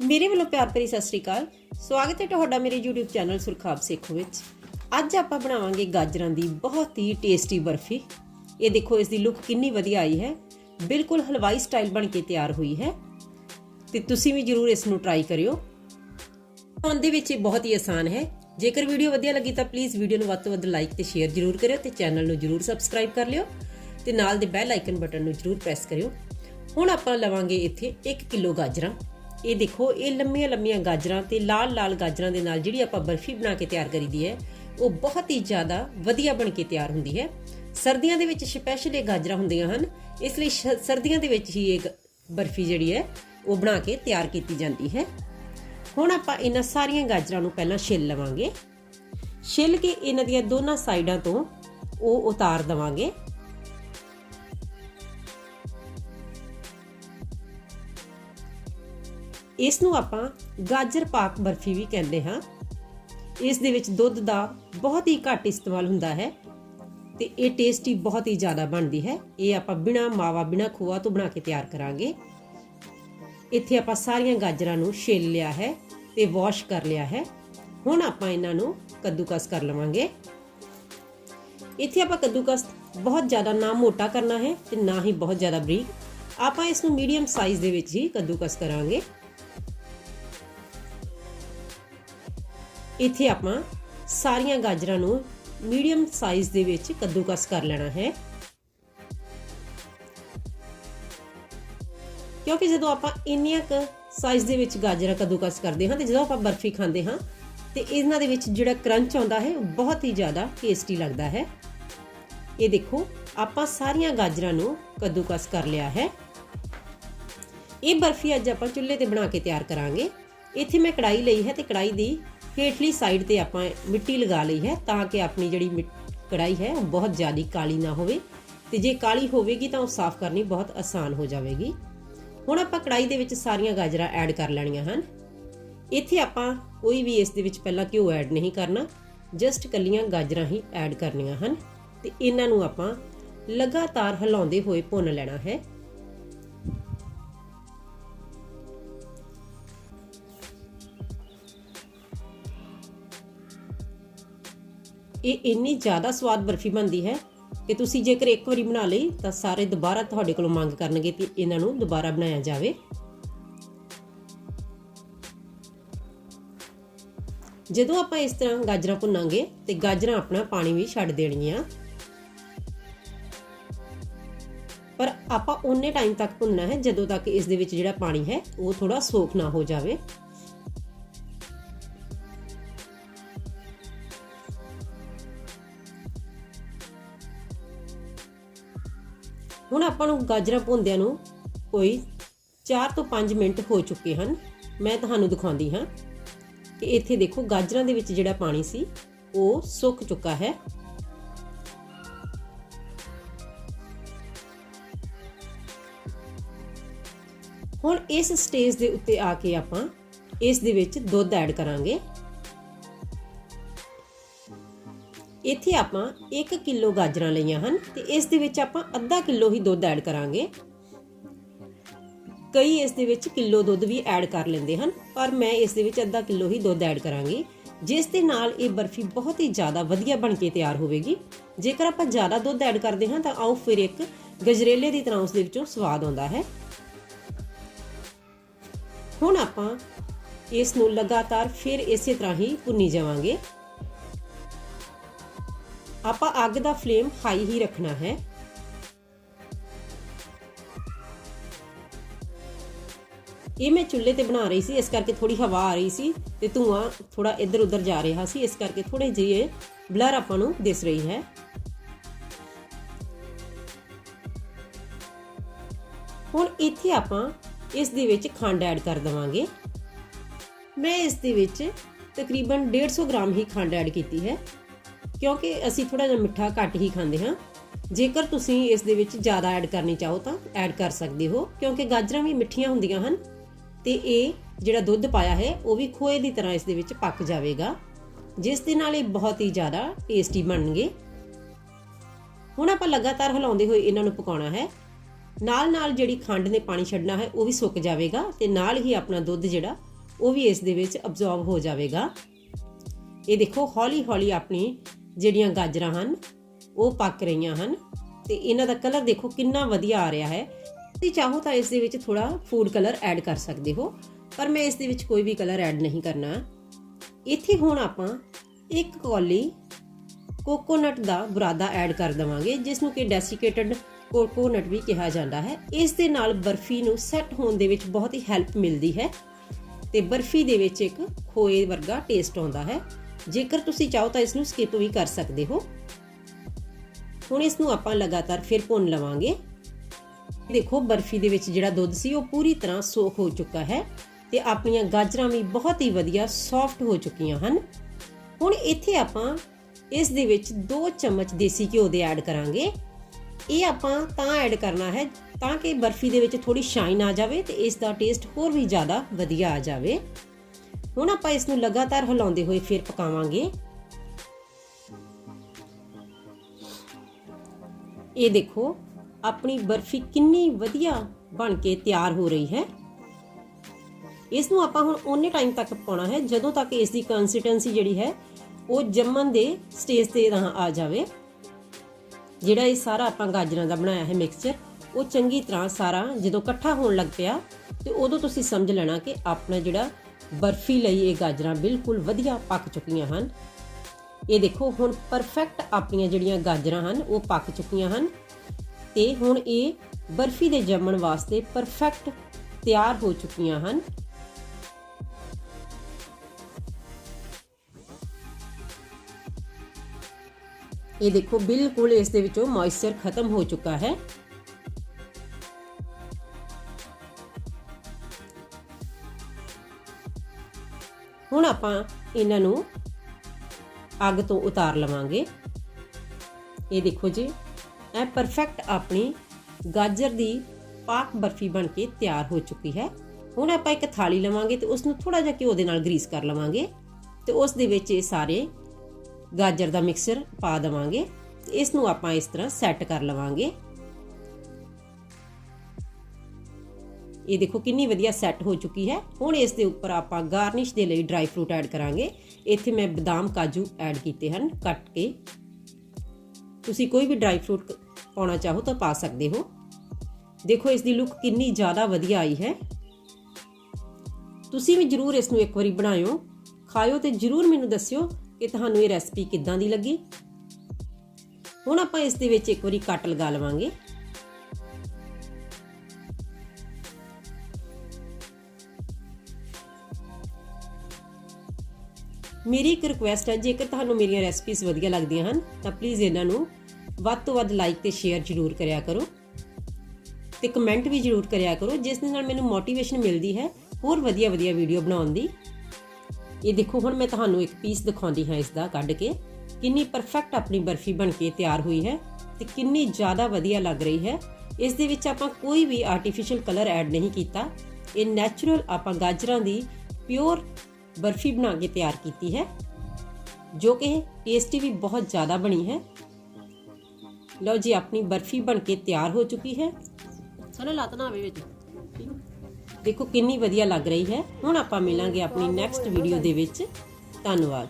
ਮੇਰੇ ਵੱਲੋਂ ਪਿਆਰ ਭਰੀ ਸਤਿ ਸ੍ਰੀ ਅਕਾਲ। ਸਵਾਗਤ ਹੈ ਤੁਹਾਡਾ ਮੇਰੇ YouTube ਚੈਨਲ ਸੁਰਖਾਬ ਸੇਖੋ ਵਿੱਚ। ਅੱਜ ਆਪਾਂ ਬਣਾਵਾਂਗੇ ਗਾਜਰਾਂ ਦੀ ਬਹੁਤ ਹੀ ਟੇਸਟੀ ਬਰਫੀ। ਇਹ ਦੇਖੋ, ਇਸ ਦੀ ਲੁੱਕ ਕਿੰਨੀ ਵਧੀਆ ਆਈ ਹੈ। ਬਿਲਕੁਲ ਹਲਵਾਈ ਸਟਾਈਲ ਬਣ ਕੇ ਤਿਆਰ ਹੋਈ ਹੈ। ਤੇ ਤੁਸੀਂ ਵੀ ਜਰੂਰ ਇਸ ਨੂੰ ਟਰਾਈ ਕਰਿਓ। ਬਣਾਉਣ ਦੇ ਵਿੱਚ ਇਹ ਬਹੁਤ ਹੀ ਆਸਾਨ ਹੈ। ਜੇਕਰ ਵੀਡੀਓ ਵਧੀਆ ਲੱਗੀ ਤਾਂ ਪਲੀਜ਼ ਵੀਡੀਓ ਨੂੰ ਵੱਧ ਤੋਂ ਵੱਧ ਲਾਈਕ ਤੇ ਸ਼ੇਅਰ ਜਰੂਰ ਕਰਿਓ ਤੇ ਚੈਨਲ ਨੂੰ ਜਰੂਰ ਸਬਸਕ੍ਰਾਈਬ ਕਰ ਲਿਓ। ਤੇ ਨਾਲ ਦੇ ਬੈਲ ਆਈਕਨ ਬਟਨ ਨੂੰ ਜਰੂਰ ਪ੍ਰੈਸ ਕਰਿਓ। ਹੁਣ ਆਪਾਂ ਲਵਾਂਗੇ ਇੱਥੇ 1 ਕਿਲੋ ਗਾਜਰਾਂ। ਇਹ ਦੇਖੋ, ਇਹ ਲੰਮੀਆਂ ਲੰਮੀਆਂ ਗਾਜਰਾਂ ਤੇ ਲਾਲ ਲਾਲ ਗਾਜਰਾਂ ਦੇ ਨਾਲ ਜਿਹੜੀ ਆਪਾਂ ਬਰਫੀ ਬਣਾ ਕੇ ਤਿਆਰ ਕਰੀਦੀ ਹੈ, ਉਹ ਬਹੁਤ ਹੀ ਜ਼ਿਆਦਾ ਵਧੀਆ ਬਣ ਕੇ ਤਿਆਰ ਹੁੰਦੀ ਹੈ। ਸਰਦੀਆਂ ਦੇ ਵਿੱਚ ਸਪੈਸ਼ਲ ਇਹ ਗਾਜਰਾਂ ਹੁੰਦੀਆਂ ਹਨ। ਇਸ ਲਈ ਸ਼- ਸਰਦੀਆਂ ਦੇ ਵਿੱਚ ਹੀ ਇਹ ਗ- ਬਰਫੀ ਜਿਹੜੀ ਹੈ, ਉਹ ਬਣਾ ਕੇ ਤਿਆਰ ਕੀਤੀ ਜਾਂਦੀ ਹੈ। ਹੁਣ ਆਪਾਂ ਇਹਨਾਂ ਸਾਰੀਆਂ ਗਾਜਰਾਂ ਨੂੰ ਪਹਿਲਾਂ ਛਿੱਲ ਲਵਾਂਗੇ। ਛਿੱਲ ਕੇ ਇਹਨਾਂ ਦੀਆਂ ਦੋਨਾਂ ਸਾਈਡਾਂ ਤੋਂ ਉਹ ਉਤਾਰ ਦਵਾਂਗੇ। ਇਸ ਨੂੰ ਆਪਾਂ ਗਾਜਰ ਪਾਕ ਬਰਫੀ ਵੀ ਕਹਿੰਦੇ ਹਾਂ। ਇਸ ਦੇ ਵਿੱਚ ਦੁੱਧ ਦਾ ਬਹੁਤ ਹੀ ਘੱਟ ਇਸਤੇਮਾਲ ਹੁੰਦਾ ਹੈ ਤੇ ਇਹ ਟੇਸਟੀ ਬਹੁਤ ਹੀ ਜ਼ਿਆਦਾ ਬਣਦੀ ਹੈ। ਇਹ ਆਪਾਂ ਬਿਨਾ ਮਾਵਾ, ਬਿਨਾ ਖੋਆ ਤੋਂ ਬਣਾ ਕੇ ਤਿਆਰ ਕਰਾਂਗੇ। ਇੱਥੇ ਆਪਾਂ ਸਾਰੀਆਂ ਗਾਜਰਾਂ ਨੂੰ ਛਿੱਲ ਲਿਆ ਹੈ ਤੇ ਵਾਸ਼ ਕਰ ਲਿਆ ਹੈ। ਹੁਣ ਆਪਾਂ ਇਹਨਾਂ ਨੂੰ ਕੱਦੂਕਸ ਕਰ ਲਵਾਂਗੇ। ਇੱਥੇ ਆਪਾਂ ਕੱਦੂਕਸ ਬਹੁਤ ਜ਼ਿਆਦਾ ਨਾ ਮੋਟਾ ਕਰਨਾ ਹੈ ਤੇ ਨਾ ਹੀ ਬਹੁਤ ਜ਼ਿਆਦਾ ਬਰੀਕ। ਆਪਾਂ ਇਸ ਨੂੰ ਮੀਡੀਅਮ ਸਾਈਜ਼ ਦੇ ਵਿੱਚ ਹੀ ਕੱਦੂਕਸ ਕਰਾਂਗੇ। ਇੱਥੇ ਆਪਾਂ ਸਾਰੀਆਂ ਗਾਜਰਾਂ ਨੂੰ ਮੀਡੀਅਮ ਸਾਈਜ਼ ਦੇ ਵਿੱਚ ਕੱਦੂਕਸ ਕਰ ਲੈਣਾ ਹੈ। ਕਿਉਂਕਿ ਜਦੋਂ ਆਪਾਂ ਇੰਨੀਆਂ ਕ ਸਾਈਜ਼ ਦੇ ਵਿੱਚ ਗਾਜਰਾਂ ਕੱਦੂਕਸ ਕਰਦੇ ਹਾਂ ਤੇ ਜਦੋਂ ਆਪਾਂ ਬਰਫੀ ਖਾਂਦੇ ਹਾਂ ਤੇ ਇਹਨਾਂ ਦੇ ਵਿੱਚ ਜਿਹੜਾ ਕਰੰਚ ਆਉਂਦਾ ਹੈ, ਉਹ ਬਹੁਤ ਹੀ ਜ਼ਿਆਦਾ ਟੇਸਟੀ ਲੱਗਦਾ ਹੈ। ਇਹ ਦੇਖੋ, ਆਪਾਂ ਸਾਰੀਆਂ ਗਾਜਰਾਂ ਨੂੰ ਕੱਦੂਕਸ ਕਰ ਲਿਆ ਹੈ। ਇਹ ਬਰਫੀ ਅੱਜ ਆਪਾਂ ਚੁੱਲ੍ਹੇ ਤੇ ਬਣਾ ਕੇ ਤਿਆਰ ਕਰਾਂਗੇ। ਇੱਥੇ ਮੈਂ ਕੜਾਈ ਲਈ ਹੈ ਤੇ ਕੜਾਈ ਦੀ ਹੇਠਲੀ ਸਾਈਡ ਤੇ ਆਪਾਂ ਮਿੱਟੀ ਲਗਾ ਲਈ ਹੈ ਤਾਂ ਕਿ ਆਪਣੀ ਜਿਹੜੀ ਮਿੱਟ- ਕੜਾਈ ਹੈ ਉਹ ਬਹੁਤ ਜ਼ਿਆਦਾ ਕਾਲੀ ਨਾ ਹੋਵੇ ਤੇ ਜੇ ਕਾਲੀ ਹੋਵੇਗੀ ਤਾਂ ਉਹ ਸਾਫ਼ ਕਰਨੀ ਬਹੁਤ ਆਸਾਨ ਹੋ ਜਾਵੇਗੀ। ਹੁਣ ਆਪਾਂ ਕੜਾਈ ਦੇ ਵਿੱਚ ਸਾਰੀਆਂ ਗਾਜਰਾਂ ਐਡ ਕਰ ਲੈਣੀਆਂ ਹਨ। ਇੱਥੇ ਆਪਾਂ ਕੋਈ ਵੀ ਇਸ ਦੇ ਵਿੱਚ ਪਹਿਲਾਂ ਘਿਓ ਐਡ ਨਹੀਂ ਕਰਨਾ ਜਸਟ ਕੱਲੀਆਂ ਗਾਜਰਾਂ ਹੀ ਐਡ ਕਰਨੀਆਂ ਹਨ ਤੇ ਇਹਨਾਂ ਨੂੰ ਆਪਾਂ ਲਗਾਤਾਰ ਹਿਲਾਉਂਦੇ ਹੋਏ ਭੁੰਨ ਲੈਣਾ ਹੈ। ਇਹ ਇੰਨੀ ਜ਼ਿਆਦਾ ਸਵਾਦ ਬਰਫੀ ਬਣਦੀ ਹੈ ਕਿ ਤੁਸੀਂ ਜੇਕਰ ਇੱਕ ਵਾਰੀ ਬਣਾ ਲਈ ਤਾਂ ਸਾਰੇ ਦੁਬਾਰਾ ਤੁਹਾਡੇ ਕੋਲੋਂ ਮੰਗ ਕਰਨਗੇ ਕਿ ਇਹਨਾਂ ਨੂੰ ਦੁਬਾਰਾ ਬਣਾਇਆ ਜਾਵੇ। ਜਦੋਂ ਆਪਾਂ ਇਸ ਤਰ੍ਹਾਂ ਗਾਜਰਾਂ ਭੁੰਨਾਂਗੇ ਤੇ ਗਾਜਰਾਂ ਆਪਣਾ ਪਾਣੀ ਵੀ ਛੱਡ ਦੇਣਗੀਆਂ। ਪਰ ਆਪਾਂ ਉਨੇ ਟਾਈਮ ਤੱਕ ਭੁੰਨਣਾ ਹੈ ਜਦੋਂ ਤੱਕ ਇਸ ਦੇ ਵਿੱਚ ਜਿਹੜਾ ਪਾਣੀ ਹੈ ਉਹ ਥੋੜਾ ਸੋਖ ਨਾ ਹੋ ਜਾਵੇ। ਹੁਣ ਆਪਾਂ ਨੂੰ ਗਾਜਰਾਂ ਭੁੰਦਿਆਂ ਨੂੰ ਕੋਈ 4 ਤੋਂ 5 ਮਿੰਟ ਹੋ ਚੁੱਕੇ ਹਨ। ਮੈਂ ਤੁਹਾਨੂੰ ਦਿਖਾਉਂਦੀ ਹਾਂ ਕਿ ਇੱਥੇ ਦੇਖੋ ਗਾਜਰਾਂ ਦੇ ਵਿੱਚ ਜਿਹੜਾ ਪਾਣੀ ਸੀ, ਉਹ ਸੁੱਕ ਚੁੱਕਾ ਹੈ। ਹੁਣ ਇਸ ਸਟੇਜ ਦੇ ਉੱਤੇ ਆ ਕੇ ਆਪਾਂ ਇਸ ਦੇ ਵਿੱਚ ਦੁੱਧ ਐਡ ਕਰਾਂਗੇ। ਇੱਥੇ ਆਪਾਂ 1 ਕਿਲੋ ਗਾਜਰਾਂ ਲਈਆਂ ਹਨ ਤੇ ਇਸ ਦੇ ਵਿੱਚ ਆਪਾਂ ਅੱਧਾ ਕਿਲੋ ਹੀ ਦੁੱਧ ਐਡ ਕਰਾਂਗੇ। ਕਈ ਇਸ ਦੇ ਵਿੱਚ ਕਿਲੋ ਦੁੱਧ ਵੀ ਐਡ ਕਰ ਲੈਂਦੇ ਹਨ, ਪਰ ਮੈਂ ਇਸ ਦੇ ਵਿੱਚ ਅੱਧਾ ਕਿਲੋ ਹੀ ਦੁੱਧ ਐਡ ਕਰਾਂਗੀ। ਜਿਸ ਦੇ ਨਾਲ ਇਹ ਬਰਫੀ ਬਹੁਤ ਹੀ ਜ਼ਿਆਦਾ ਵਧੀਆ ਬਣ ਕੇ ਤਿਆਰ ਹੋਵੇਗੀ। ਜੇਕਰ ਆਪਾਂ ਜ਼ਿਆਦਾ ਦੁੱਧ ਐਡ ਕਰਦੇ ਹਾਂ ਤਾਂ ਆਓ ਫਿਰ ਇੱਕ ਗਜਰੇਲੇ ਦੀ ਤਰ੍ਹਾਂ ਉਸ ਦੇ ਵਿੱਚੋਂ ਸਵਾਦ ਆਉਂਦਾ ਹੈ। ਹੁਣ ਆਪਾਂ ਇਸ ਨੂੰ ਲਗਾਤਾਰ ਫਿਰ ਇਸੇ ਤਰ੍ਹਾਂ ਹੀ ਭੁੰਨੀ ਜਾਵਾਂਗੇ। ਆਪਾਂ ਅੱਗ ਦਾ ਫਲੇਮ ਹਾਈ ਹੀ ਰੱਖਣਾ ਹੈ। ਇਹ ਮੈਂ ਚੁੱਲ੍ਹੇ ਤੇ ਬਣਾ ਰਹੀ ਸੀ, ਇਸ ਕਰਕੇ ਥੋੜੀ ਹਵਾ ਆ ਰਹੀ ਸੀ ਤੇ ਧੂਆਂ ਥੋੜਾ ਇੱਧਰ ਉੱਧਰ ਜਾ ਰਿਹਾ ਸੀ, ਇਸ ਕਰਕੇ ਥੋੜੇ ਜਿਹੇ ਬਲਰ ਆਪਾਂ ਨੂੰ ਦਿਸ ਰਹੀ ਹੈ। ਹੁਣ ਇੱਥੇ ਆਪਾਂ ਇਸ ਦੇ ਵਿੱਚ ਖੰਡ ਐਡ ਕਰ ਦਵਾਂਗੇ। ਮੈਂ ਇਸ ਦੇ ਵਿੱਚ ਤਕਰੀਬਨ 150 ਗ੍ਰਾਮ ਹੀ ਖੰਡ ਐਡ ਕੀਤੀ ਹੈ। ਕਿਉਂਕਿ ਅਸੀਂ ਥੋੜਾ ਜਿਹਾ ਮਿੱਠਾ ਘੱਟ ਹੀ ਖਾਂਦੇ ਹਾਂ। ਜੇਕਰ ਤੁਸੀਂ ਇਸ ਦੇ ਵਿੱਚ ਜ਼ਿਆਦਾ ਐਡ ਕਰਨੀ ਚਾਹੋ ਤਾਂ ਐਡ ਕਰ ਸਕਦੇ ਹੋ, ਕਿਉਂਕਿ ਗਾਜਰਾਂ ਵੀ ਮਿੱਠੀਆਂ ਹੁੰਦੀਆਂ ਹਨ ਤੇ ਇਹ ਜਿਹੜਾ ਦੁੱਧ ਪਾਇਆ ਹੈ, ਉਹ ਵੀ ਖੋਏ ਦੀ ਤਰ੍ਹਾਂ ਇਸ ਦੇ ਵਿੱਚ ਪੱਕ ਜਾਵੇਗਾ, ਜਿਸ ਦੇ ਨਾਲ ਇਹ ਬਹੁਤ ਹੀ ਜ਼ਿਆਦਾ ਟੇਸਟੀ ਬਣਨਗੇ। ਹੁਣ ਆਪਾਂ ਲਗਾਤਾਰ ਹਿਲਾਉਂਦੇ ਹੋਏ ਇਹਨਾਂ ਨੂੰ ਪਕਾਉਣਾ ਹੈ। ਨਾਲ ਨਾਲ ਜਿਹੜੀ ਖੰਡ ਨੇ ਪਾਣੀ ਛੱਡਣਾ ਹੈ, ਉਹ ਵੀ ਸੁੱਕ ਜਾਵੇਗਾ ਤੇ ਨਾਲ ਹੀ ਆਪਣਾ ਦੁੱਧ ਜਿਹੜਾ, ਉਹ ਵੀ ਇਸ ਦੇ ਵਿੱਚ ਅਬਜ਼ੌਰਬ ਹੋ ਜਾਵੇਗਾ। ਇਹ ਦੇਖੋ ਹੌਲੀ ਹੌਲੀ ਆਪਣੀ ਜਿਹੜੀਆਂ ਗਾਜਰਾਂ ਹਨ, ਉਹ ਪੱਕ ਰਹੀਆਂ ਹਨ ਤੇ ਇਹਨਾਂ ਦਾ ਕਲਰ ਦੇਖੋ ਕਿੰਨਾ ਵਧੀਆ ਆ ਰਿਹਾ ਹੈ। ਤੁਸੀਂ ਚਾਹੋ ਤਾਂ ਇਸ ਦੇ ਵਿੱਚ ਥੋੜਾ ਫੂਡ ਕਲਰ ਐਡ ਕਰ ਸਕਦੇ ਹੋ, ਪਰ ਮੈਂ ਇਸ ਦੇ ਵਿੱਚ ਕੋਈ ਵੀ ਕਲਰ ਐਡ ਨਹੀਂ ਕਰਨਾ। ਇੱਥੇ ਹੁਣ ਆਪਾਂ ਇੱਕ ਕੌਲੀ ਕੋਕੋਨਟ ਦਾ ਬੁਰਾਦਾ ਐਡ ਕਰ ਦਵਾਂਗੇ, ਜਿਸ ਨੂੰ ਕਿ ਡੈਸੀਕੇਟਡ ਕੋਕੋਨਟ ਵੀ ਕਿਹਾ ਜਾਂਦਾ ਹੈ। ਇਸ ਦੇ ਨਾਲ ਬਰਫੀ ਨੂੰ ਸੈੱਟ ਹੋਣ ਦੇ ਵਿੱਚ ਬਹੁਤ ਹੀ ਹੈਲਪ ਮਿਲਦੀ ਹੈ ਤੇ ਬਰਫੀ ਦੇ ਵਿੱਚ ਇੱਕ ਖੋਏ ਵਰਗਾ ਟੇਸਟ ਆਉਂਦਾ ਹੈ। ਜੇਕਰ ਤੁਸੀਂ ਚਾਹੋ ਤਾਂ ਇਸ ਨੂੰ ਸਕਿਪ ਵੀ ਕਰ ਸਕਦੇ ਹੋ। ਹੁਣ ਇਸ ਨੂੰ ਆਪਾਂ ਲਗਾਤਾਰ ਫਿਰ ਭੁੰਨ ਲਵਾਂਗੇ। ਦੇਖੋ, ਬਰਫੀ ਦੇ ਵਿੱਚ ਜਿਹੜਾ ਦੁੱਧ ਸੀ, ਉਹ ਪੂਰੀ ਤਰ੍ਹਾਂ ਸੋਖ ਹੋ ਚੁੱਕਾ ਹੈ ਤੇ ਆਪਣੀਆਂ ਗਾਜਰਾਂ ਵੀ ਬਹੁਤ ਹੀ ਵਧੀਆ ਸੌਫਟ ਹੋ ਚੁੱਕੀਆਂ ਹਨ। ਹੁਣ ਇੱਥੇ ਆਪਾਂ ਇਸ ਦੇ ਵਿੱਚ 2 ਚਮਚ ਦੇਸੀ ਘਿਓ ਦੇ ਐਡ ਕਰਾਂਗੇ। ਇਹ ਆਪਾਂ ਤਾਂ ਐਡ ਕਰਨਾ ਹੈ ਤਾਂ ਕਿ ਬਰਫੀ ਦੇ ਵਿੱਚ ਥੋੜੀ ਸ਼ਾਈਨ ਆ ਜਾਵੇ ਤੇ ਇਸ ਦਾ ਟੇਸਟ ਹੋਰ ਵੀ ਜ਼ਿਆਦਾ ਵਧੀਆ ਆ ਜਾਵੇ। ਹੁਣ ਆਪਾਂ ਇਸ ਨੂੰ ਲਗਾਤਾਰ ਹਿਲਾਉਂਦੇ ਹੋਏ ਫਿਰ ਪਕਾਵਾਂਗੇ। ਇਹ ਦੇਖੋ, ਆਪਣੀ ਬਰਫੀ ਕਿੰਨੀ ਵਧੀਆ ਬਣ ਕੇ ਤਿਆਰ ਹੋ ਰਹੀ ਹੈ। ਇਸ ਨੂੰ ਆਪਾਂ ਹੁਣ ਉਹਨੇ ਟਾਈਮ ਤੱਕ ਪਾਉਣਾ ਹੈ, ਜਦੋਂ ਤੱਕ ਇਸ ਦੀ ਕੰਸਿਸਟੈਂਸੀ ਜਿਹੜੀ ਹੈ, ਉਹ ਜੰਮਣ ਦੇ ਸਟੇਜ ਤੇ ਨਾ ਆ ਜਾਵੇ। ਜਿਹੜਾ ਇਹ ਸਾਰਾ ਆਪਾਂ ਗਾਜਰਾਂ ਦਾ ਬਣਾਇਆ ਹੈ ਮਿਕਸਚਰ ਉਹ ਚੰਗੀ ਤਰ੍ਹਾਂ ਸਾਰਾ ਜਦੋਂ ਇਕੱਠਾ ਹੋਣ ਲੱਗ ਪਿਆ, ਤੇ ਉਦੋਂ ਤੁਸੀਂ ਸਮਝ ਲੈਣਾ ਕਿ ਆਪਣਾ ਜਿਹੜਾ ਬਰਫੀ ਲਈ ਇਹ ਗਾਜਰਾਂ ਬਿਲਕੁਲ ਵਧੀਆ ਪੱਕ ਚੁੱਕੀਆਂ ਹਨ। ਇਹ ਦੇਖੋ, ਹੁਣ ਪਰਫੈਕਟ ਆਪਣੀਆਂ ਜਿਹੜੀਆਂ ਗਾਜਰਾਂ ਹਨ, ਉਹ ਪੱਕ ਚੁੱਕੀਆਂ ਹਨ। ਤੇ ਹੁਣ ਇਹ ਬਰਫੀ ਦੇ ਜੰਮਣ ਵਾਸਤੇ ਪਰਫੈਕਟ ਤਿਆਰ ਹੋ ਚੁੱਕੀਆਂ ਹਨ। ਇਹ ਦੇਖੋ, ਬਿਲਕੁਲ ਇਸ ਦੇ ਵਿੱਚੋਂ ਮੋਇਸਚਰ ਖਤਮ ਹੋ ਚੁੱਕਾ ਹੈ। ਹੁਣ ਆਪਾਂ ਇਹਨਾਂ ਨੂੰ ਅੱਗ ਤੋਂ ਉਤਾਰ ਲਵਾਂਗੇ। ਇਹ ਦੇਖੋ ਜੀ, ਇਹ ਪਰਫੈਕਟ ਆਪਣੀ ਗਾਜਰ ਦੀ ਪਾਕ ਬਰਫੀ ਬਣ ਕੇ ਤਿਆਰ ਹੋ ਚੁੱਕੀ ਹੈ। ਹੁਣ ਆਪਾਂ ਇੱਕ ਥਾਲੀ ਲਵਾਂਗੇ ਤੇ ਉਸ ਨੂੰ ਥੋੜਾ ਜਿਹਾ ਘਿਓ ਦੇ ਨਾਲ ਗਰੀਸ ਕਰ ਲਵਾਂਗੇ ਤੇ ਉਸ ਦੇ ਵਿੱਚ ਇਹ ਸਾਰੇ ਗਾਜਰ ਦਾ ਮਿਕਸਚਰ ਪਾ ਦਵਾਂਗੇ ਇਸ ਨੂੰ ਆਪਾਂ ਇਸ ਤਰ੍ਹਾਂ ਸੈੱਟ ਕਰ ਲਵਾਂਗੇ। ਇਹ ਦੇਖੋ ਕਿੰਨੀ ਵਧੀਆ ਸੈੱਟ ਹੋ ਚੁੱਕੀ ਹੈ। ਹੁਣ ਇਸ ਦੇ ਉੱਪਰ ਆਪਾਂ ਗਾਰਨਿਸ਼ ਦੇ ਲਈ ਡਰਾਈ ਫਰੂਟ ਐਡ ਕਰਾਂਗੇ। ਇੱਥੇ ਮੈਂ ਬਦਾਮ ਕਾਜੂ ਐਡ ਕੀਤੇ ਹਨ, ਕੱਟ ਕੇ। ਤੁਸੀਂ ਕੋਈ ਵੀ ਡਰਾਈ ਫਰੂਟ ਪਾਉਣਾ ਚਾਹੋ ਤਾਂ ਪਾ ਸਕਦੇ ਹੋ। ਦੇਖੋ ਇਸ ਦੀ ਲੁੱਕ ਕਿੰਨੀ ਜ਼ਿਆਦਾ ਵਧੀਆ ਆਈ ਹੈ। ਤੁਸੀਂ ਵੀ ਜਰੂਰ ਇਸ ਨੂੰ ਇੱਕ ਵਾਰੀ ਬਣਾਇਓ। ਖਾਇਓ ਤੇ ਜਰੂਰ ਮੈਨੂੰ ਦੱਸਿਓ ਕਿ ਤੁਹਾਨੂੰ ਇਹ ਰੈਸਪੀ ਕਿੱਦਾਂ ਦੀ ਲੱਗੀ। ਹੁਣ ਆਪਾਂ ਇਸ ਦੇ ਵਿੱਚ ਇੱਕ ਵਾਰੀ ਕੱਟ ਲਗਾ ਲਵਾਂਗੇ। ਮੇਰੀ ਇੱਕ ਰਿਕੁਐਸਟ ਹੈ, ਜੇਕਰ ਤੁਹਾਨੂੰ ਮੇਰੀਆਂ ਰੈਸਪੀਜ਼ ਵਧੀਆ ਲੱਗਦੀਆਂ ਹਨ, ਤਾਂ ਪਲੀਜ਼ ਇਹਨਾਂ ਨੂੰ ਵੱਧ ਤੋਂ ਵੱਧ ਲਾਈਕ ਤੇ ਸ਼ੇਅਰ ਜ਼ਰੂਰ ਕਰਿਆ ਕਰੋ ਤੇ ਕਮੈਂਟ ਵੀ ਜ਼ਰੂਰ ਕਰਿਆ ਕਰੋ, ਜਿਸ ਦੇ ਨਾਲ ਮੈਨੂੰ ਮੋਟੀਵੇਸ਼ਨ ਮਿਲਦੀ ਹੈ ਹੋਰ ਵਧੀਆ ਵਧੀਆ ਵੀਡੀਓ ਬਣਾਉਣ ਦੀ। ਇਹ ਦੇਖੋ, ਹੁਣ ਮੈਂ ਤੁਹਾਨੂੰ ਇੱਕ ਪੀਸ ਦਿਖਾਉਂਦੀ ਹਾਂ ਇਸ ਦਾ ਕੱਢ ਕੇ, ਕਿੰਨੀ ਪਰਫੈਕਟ ਆਪਣੀ ਬਰਫੀ ਬਣ ਕੇ ਤਿਆਰ ਹੋਈ ਹੈ ਤੇ ਕਿੰਨੀ ਜ਼ਿਆਦਾ ਵਧੀਆ ਲੱਗ ਰਹੀ ਹੈ। ਇਸ ਦੇ ਵਿੱਚ ਆਪਾਂ ਕੋਈ ਵੀ ਆਰਟੀਫੀਸ਼ੀਅਲ ਕਲਰ ਐਡ ਨਹੀਂ ਕੀਤਾ। ਇਹ ਨੈਚੁਰਲ ਆਪਾਂ ਗਾਜਰਾਂ ਦੀ ਪਿਓਰ ਬਰਫੀ ਬਣਾ ਕੇ ਤਿਆਰ ਕੀਤੀ ਹੈ ਜੋ ਕਿ ਟੇਸਟੀ ਵੀ ਬਹੁਤ ਜ਼ਿਆਦਾ ਬਣੀ ਹੈ। ਲਓ ਜੀ ਆਪਣੀ ਬਰਫੀ ਬਣ ਕੇ ਤਿਆਰ ਹੋ ਚੁੱਕੀ ਹੈ। ਚਲੋ ਲੱਤ ਨਾ ਆਵੇ ਵਿੱਚ। ਦੇਖੋ ਕਿੰਨੀ ਵਧੀਆ ਲੱਗ ਰਹੀ ਹੈ। ਹੁਣ ਆਪਾਂ ਮਿਲਾਂਗੇ ਆਪਣੀ ਨੈਕਸਟ ਵੀਡੀਓ ਦੇ ਵਿੱਚ। ਧੰਨਵਾਦ।